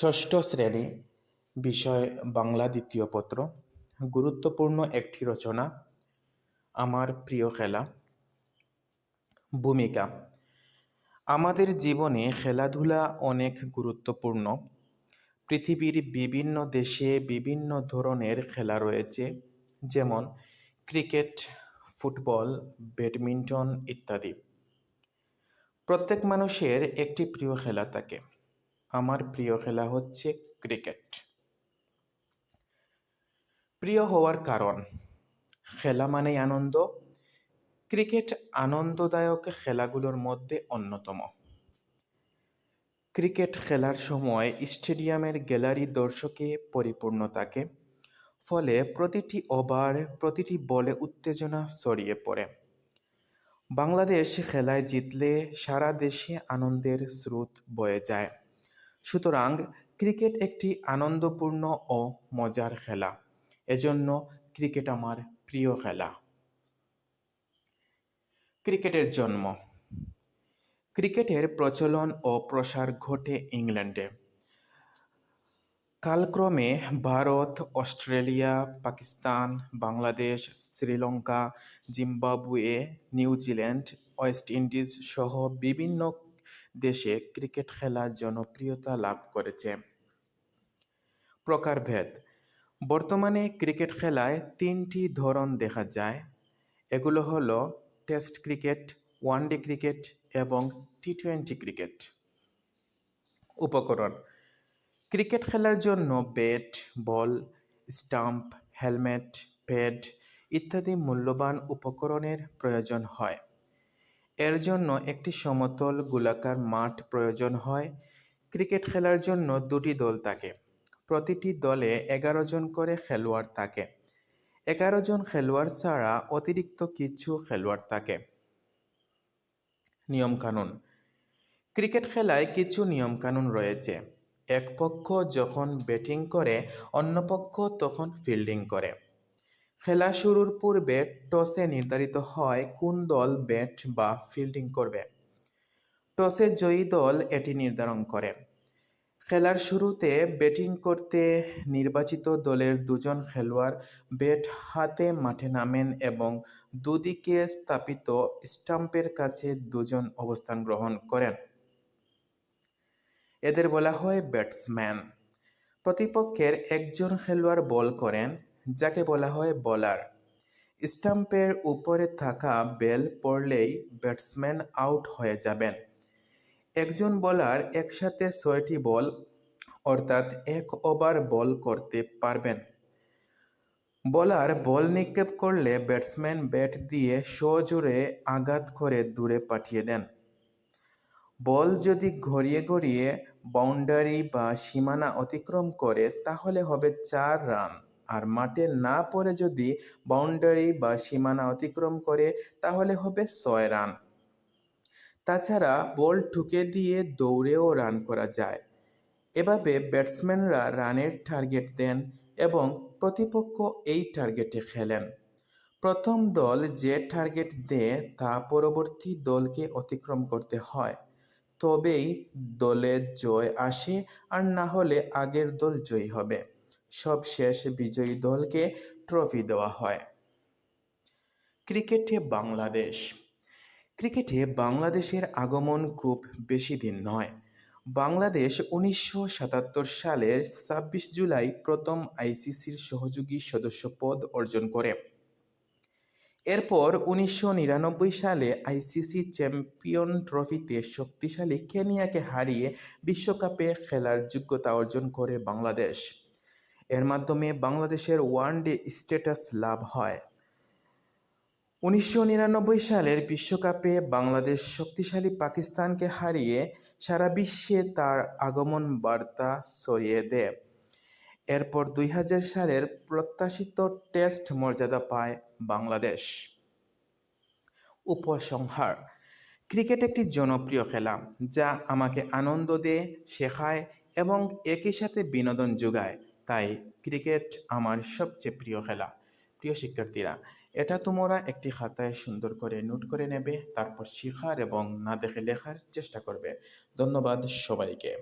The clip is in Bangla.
ষষ্ঠ শ্রেণি, বিষয় বাংলা দ্বিতীয় পত্র, গুরুত্বপূর্ণ একটি রচনা, আমার প্রিয় খেলা। ভূমিকা, আমাদের জীবনে খেলাধুলা অনেক গুরুত্বপূর্ণ। পৃথিবীর বিভিন্ন দেশে বিভিন্ন ধরনের খেলা রয়েছে, যেমন ক্রিকেট, ফুটবল, ব্যাডমিন্টন ইত্যাদি। প্রত্যেক মানুষের একটি প্রিয় খেলা থাকে। আমার প্রিয় খেলা হচ্ছে ক্রিকেট। প্রিয় হওয়ার কারণ, খেলা মানেই আনন্দ। ক্রিকেট আনন্দদায়ক খেলাগুলোর মধ্যে অন্যতম। ক্রিকেট খেলার সময় স্টেডিয়ামের গ্যালারি দর্শকে পরিপূর্ণ থাকে, ফলে প্রতিটি ওভার, প্রতিটি বলে উত্তেজনা ছড়িয়ে পড়ে। বাংলাদেশ খেলায় জিতলে সারা দেশে আনন্দের স্রোত বয়ে যায়। সুতরাং ক্রিকেট একটি আনন্দপূর্ণ ও মজার খেলা। এজন্য ক্রিকেট আমার প্রিয় খেলা। ক্রিকেটের জন্ম। ক্রিকেটের প্রচলন ও প্রসার ঘটে ইংল্যান্ডে। কালক্রমে Bharat, Australia, Pakistan, Bangladesh, Sri Lanka, Zimbabwe, New Zealand, West Indies সহ বিভিন্ন দেশে ক্রিকেট খেলা জনপ্রিয়তা লাভ করেছে। প্রকারভেদ। বর্তমানে ক্রিকেট খেলায় তিনটি ধরন দেখা যায়। এগুলো হলো টেস্ট ক্রিকেট, ওয়ানডে ক্রিকেট এবং টি টোয়েন্টি ক্রিকেট। উপকরণ। ক্রিকেট খেলার জন্য bat, ball, stump, helmet, pad ইত্যাদি মূল্যবান উপকরণের প্রয়োজন হয়। এর জন্য একটি সমতল গোলাকার মাঠ প্রয়োজন হয়। ক্রিকেট খেলার জন্য দুটি দল থাকে। প্রতিটি দলে এগারো জন করে খেলোয়াড় থাকে। এগারো জন খেলোয়াড় ছাড়া অতিরিক্ত কিছু খেলোয়াড় থাকে। নিয়মকানুন। ক্রিকেট খেলায় কিছু নিয়মকানুন রয়েছে। এক পক্ষ যখন ব্যাটিং করে, অন্য পক্ষ তখন ফিল্ডিং করে। খেলা শুরুর পূর্বে টসে নির্ধারিত হয় কোন দল ব্যাট বা ফিল্ডিং করবে। টসে জয়ী দল এটি নির্ধারণ করে। খেলার শুরুতে ব্যাটিং করতে নির্বাচিত দলের দুজন খেলোয়াড় ব্যাট হাতে মাঠে নামেন এবং দুদিকে স্থাপিত স্টাম্পের কাছে দুজন অবস্থান গ্রহণ করেন। এদের বলা হয় ব্যাটসম্যান। প্রতিপক্ষের একজন খেলোয়াড় বল করেন যাকে বলা হয় বলার। স্টাম্পের উপরে থাকা বেল পড়লেই ব্যাটসম্যান আউট হয়ে যাবেন। একজন বলার একসাথে ছয়টি বল, অর্থাৎ এক ওভার বল করতে পারবেন। বলার বল নিক্ষেপ করলে ব্যাটসম্যান ব্যাট দিয়ে সজোরে আঘাত করে দূরে পাঠিয়ে দেন। বল যদি ঘড়িয়ে ঘড়িয়ে বাউন্ডারি বা সীমানা অতিক্রম করে, তাহলে হবে চার রান। আর মাঠে না পড়ে যদি বাউন্ডারি বা সীমানা অতিক্রম করে, তাহলে হবে ছয় রান তাছাড়া বল ঠুকে দিয়ে দৌড়েও রান করা যায়। এভাবে ব্যাটসম্যানরা রানের টার্গেট দেন এবং প্রতিপক্ষ এই টার্গেটে খেলেন। প্রথম দল যে টার্গেট দেয়, তা পরবর্তী দলকে অতিক্রম করতে হয়। তবেই দলে জয় আসে, আর না হলে আগের দল জয়ী হবে। সবশেষ বিজয়ী দলকে ট্রফি দেওয়া হয়। ক্রিকেটে বাংলাদেশ। ক্রিকেটে বাংলাদেশের আগমন খুব বেশি দিন নয়। বাংলাদেশ উনিশশো সাতাত্তর সালের ছাব্বিশ জুলাই প্রথম আইসিসির সহযোগী সদস্য পদ অর্জন করে। এরপর উনিশশো নিরানব্বই সালে আইসিসি চ্যাম্পিয়ন ট্রফিতে শক্তিশালী কেনিয়াকে হারিয়ে বিশ্বকাপে খেলার যোগ্যতা অর্জন করে বাংলাদেশ। এর মাধ্যমে বাংলাদেশের ওয়ান ডে স্ট্যাটাস লাভ হয়। উনিশশো নিরানব্বই সালের বিশ্বকাপে বাংলাদেশ শক্তিশালী পাকিস্তানকে হারিয়ে সারা বিশ্বে তার আগমন বার্তা ছড়িয়ে দেয়। এরপর দুই হাজার সালের প্রত্যাশিত টেস্ট মর্যাদা পায় বাংলাদেশ। উপসংহার, ক্রিকেট একটি জনপ্রিয় খেলা যা আমাকে আনন্দ দেয়, শেখায় এবং একই সাথে বিনোদন যোগায়। তাই ক্রিকেট আমার সবচেয়ে প্রিয় খেলা। প্রিয় শিক্ষার্থীরা, এটা তোমরা একটি খাতায় সুন্দর করে নোট করে নেবে, তারপর শেখার এবং না দেখে লেখার চেষ্টা করবে। ধন্যবাদ সবাইকে।